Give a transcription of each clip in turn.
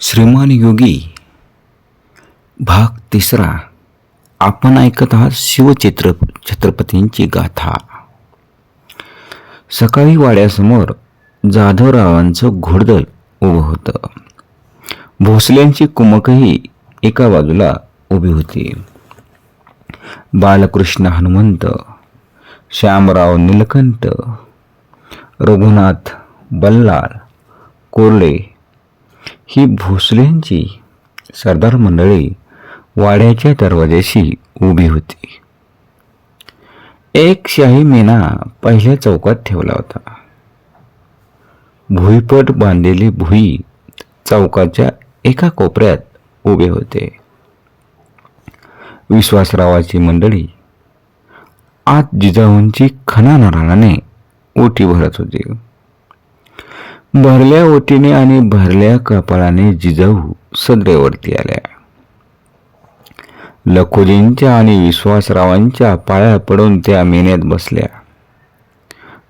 श्रीमान योगी भाग तिसरा. आपण ऐकत आहात शिवचित्र छत्रपतींची गाथा. सकाळी वाड्यासमोर जाधवरावांचं घोडदल उभं होतं. भोसल्यांची कुमकही एका बाजूला उभी होती. बालकृष्ण हनुमंत श्यामराव नीलकंठ रघुनाथ बल्लाळ कोर्ले ही भोसलेंची सरदार मंडळी वाड्याच्या दरवाजाशी उभी होती. एक शाही मेना पहिल्या चौकात ठेवला होता. भुईपट बांधलेली भुई चौकाच्या एका कोपऱ्यात उभे होते. विश्वासरावाची मंडळी आत जिजाऊंची खना नारळाने ओटी भरत होती. भरल्या ओटीने आणि भरल्या कपाळाने जिजाऊ सदरेवरती आल्या. लखोजींच्या आणि विश्वासरावांच्या पाया पडून त्या मेन्यात बसल्या.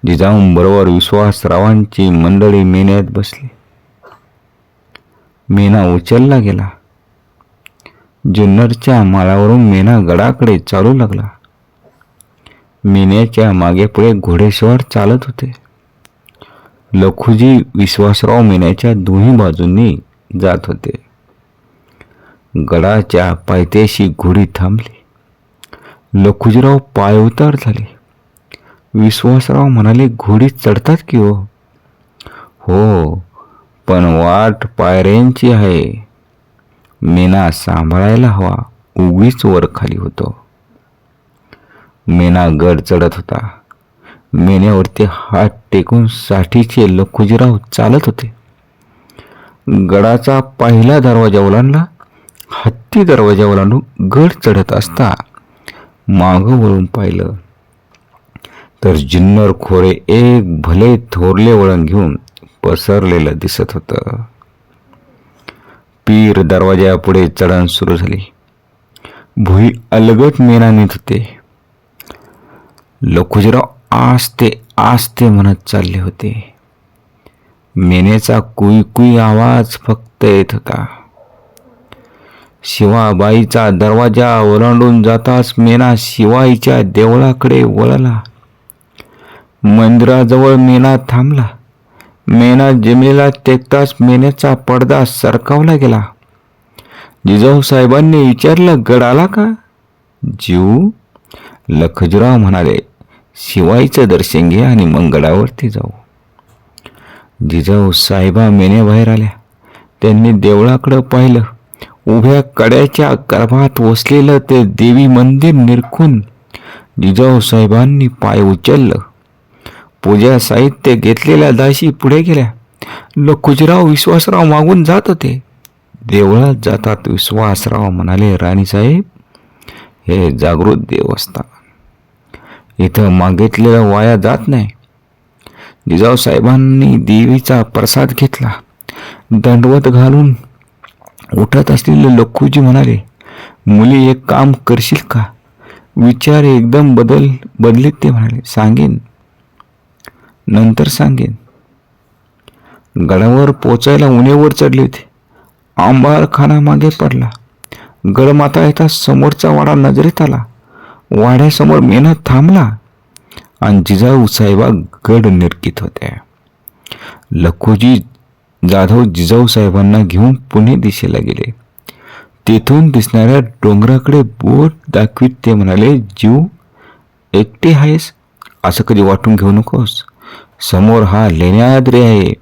जिजाऊंबरोबर विश्वासरावांची मंडळी मेन्यात बसली. मेना उचलला गेला. जुन्नरच्या माळावरून मेना गडाकडे चालू लागला. मेन्याच्या मागे पुढे घोडेस्वार चालत होते. लखुजी विश्वासराव मेण्याच्या दोन्ही बाजूंनी जात होते. गडाच्या पायथ्याशी घोडी थांबली. लखुजीराव पाय उतार झाले. विश्वासराव म्हणाले घोडी चढतात की हो? हो पण वाट पायऱ्यांची आहे. मेना सांभाळायला हवा. उगीच वर खाली होतो. मेना गड चढत होता. मेण्यावरती हात टेकून साठीचे लखुजीराव चालत होते. गडाचा पहिला दरवाजा ओलांडला हत्ती दरवाजा ओलांडून गड चढत असता मागं वळून पाहिलं. तर जिन्नर खोरे एक भले थोरले वळण घेऊन पसरलेलं दिसत होतं. पीर दरवाजापुढे चढण सुरू झाली. भुई अलगट मेना नेत होते. लखुजीराव आस्ते आस्ते म्हणत चालले होते. मेनेचा कुई कुई आवाज फक्त येत होता. शिवाबाईचा दरवाजा ओलांडून जाताच मेना शिवाईच्या देवळाकडे वळला. मंदिराजवळ मेना थांबला. मेना जमिनीला टेकताच मेण्याचा पडदा सरकावला गेला. जिजाऊ साहेबांनी विचारलं गड आला का? जीव लखजराव म्हणाले शिवाईचं दर्शन घे आणि मंगळावरती जाऊ. जिजाऊ साहेबा मेण्याबाहेर आल्या. त्यांनी देवळाकडं पाहिलं. उभ्या कड्याच्या गर्भात वसलेलं ते देवी मंदिर निरखून जिजाऊ साहेबांनी पाय उचललं. पूजा साहित्य घेतलेल्या दाशी पुढे गेल्या. लखुजराव विश्वासराव मागून जात होते. देवळात जातात विश्वासराव म्हणाले राणीसाहेब हे जागृत देव असतात इथं मागितलेलं वाया जात नाही. जिजाऊ साहेबांनी देवीचा प्रसाद घेतला. दंडवत घालून उठत असलेले लखुजी म्हणाले मुली एक काम करशील का? विचार एकदम बदल बदलेत ते म्हणाले. सांगेन. नंतर सांगेन. गडावर पोचायला उन्हेवर चढले होते. आंबारखाना मागे पडला. गडमाता येता समोरचा वाडा नजरेत आला. वाड्यासमोर मेहनत थांबला आणि जिजाऊ साहेबा गड निरकित होत्या. लखोजी जाधव जिजाऊ साहेबांना घेऊन पुणे दिशेला गेले. तेथून दिसणाऱ्या डोंगराकडे बोट दाखवीत ते म्हणाले जीव एकटे आहेस? असं कधी वाटून घेऊ नकोस. समोर हा लेण्याद्री आहे.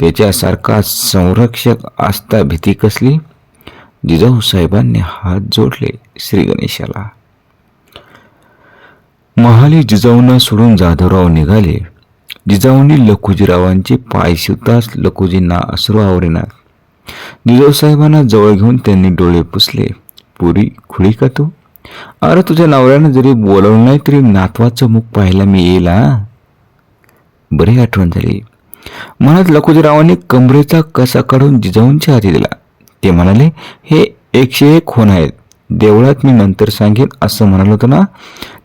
त्याच्यासारखा संरक्षक असता भीती कसली? जिजाऊ साहेबांनी हात जोडले श्री गणेशाला. महाली जिजाऊंना सोडून जाधवराव निघाले. जिजाऊंनी लखुजीरावांचे पाय शिवताच लखुजींना अश्रू आवरेनात जिजाऊसाहेबांना जवळ घेऊन त्यांनी डोळे पुसले. पुरी खुळी का तू? अरे तुझ्या नवऱ्यानं जरी बोलवलं नाही तरी नातवाचं मुख पाहायला मी येईल हा? बरी आठवण झाली. म्हणत लखुजीरावांनी कमरेचा कसा काढून जिजाऊंच्या हाती दिला. ते म्हणाले हे एकशे एक खून आहेत. देवळात मी नंतर सांगेन असं म्हणाल होतं ना?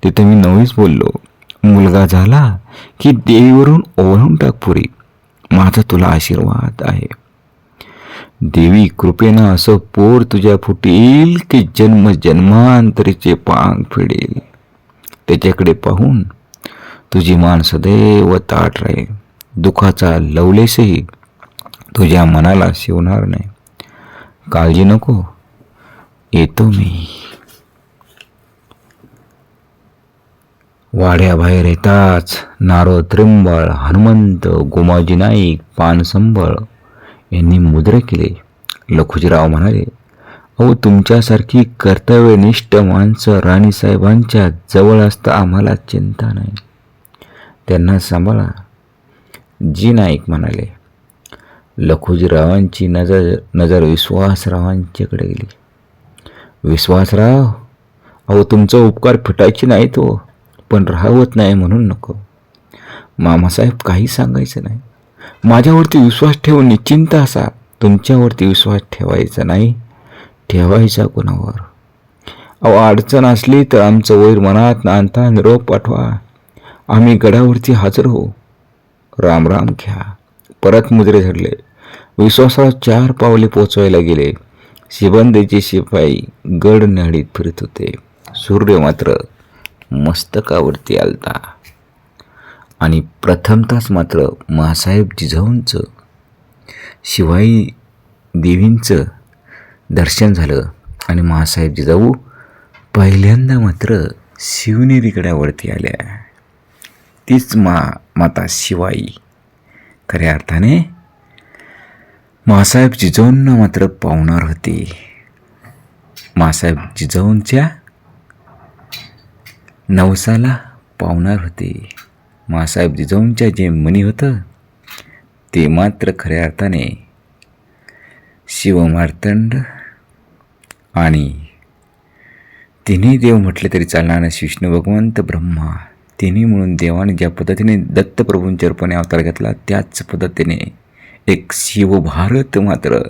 तिथं मी नवीच बोललो मुलगा झाला की देवीवरून ओढून टाक पुरी. माझा तुला आशीर्वाद आहे. देवी कृपेनं असं पोर तुझ्या फुटेल की जन्म जन्मांतरीचे पांग फिडेल. त्याच्याकडे पाहून तुझी मान सदैव ताट राहील. दुखाचा लवलेसही तुझ्या मनाला शिवणार नाही. काळजी नको. येतो मी. वाड्याबाहेर येताच नारो त्रिंबळ हनुमंत गोमाजी नाईक पानसंबळ यांनी मुद्रे केले. लखुजीराव म्हणाले अहो तुमच्यासारखी कर्तव्यनिष्ठ माणसं राणीसाहेबांच्या जवळ असता आम्हाला चिंता नाही. त्यांना सांभाळा जी नाईक म्हणाले. लखुजीरावांची नजर नजर विश्वासरावांच्याकडे गेली. विश्वासराव अहो तुमचा उपकार फिटायची नाही तो हो. पण राहवत नाही म्हणून नको. मामासाहेब काही सांगायचं नाही. माझ्यावरती विश्वास ठेवून निश्चिंत असा तुमच्यावरती विश्वास ठेवायचा नाही. ठेवायचा कोणावर? अहो अडचण असली तर आमचं वैर मनात नांदता निरोप पाठवा. आम्ही गडावरती हजर हो. राम राम घ्या. परत मुद्रे झडले विश्वासाला चार पावले पोचवायला गेले. शिबंदीचे शिपाई गड नडीत फिरत होते. सूर्य मात्र मस्तकावरती आलता. आणि प्रथमताच मात्र मासाहेब जिजाऊंचं शिवाई देवींचं दर्शन झालं आणि महासाहेब जिजाऊ पहिल्यांदा मात्र शिवनेरीकड्यावरती आल्या तीच मा माता शिवाई. खऱ्या अर्थाने मासाहेब जिजाऊंना मात्र पावणार होती. मासाहेब जिजाऊंच्या नवसाला पावणार होते. मासाहेब जिजाऊंच्या जे मनी होतं ते मात्र खऱ्या अर्थाने शिवमार्तंड आणि तिन्ही देव म्हटले तरी चालणार विष्णू भगवंत ब्रह्मा तिन्ही म्हणून देवाने ज्या पद्धतीने दत्तप्रभूंच्या रूपाने अवतार घेतला त्याच पद्धतीने एक शिवभारत मात्र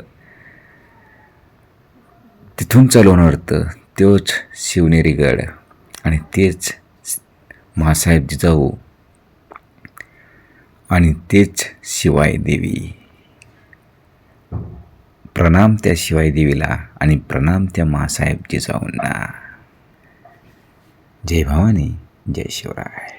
तिथून चालवणार होतं. तोच शिवनेरी गड. आणि तेच महासाहेब जिजाऊ आणि तेच शिवाय देवी. प्रणाम त्या शिवाय देवीला आणि प्रणाम त्या महासाहेब जिजाऊंना. जय भवानी जय शिवराय.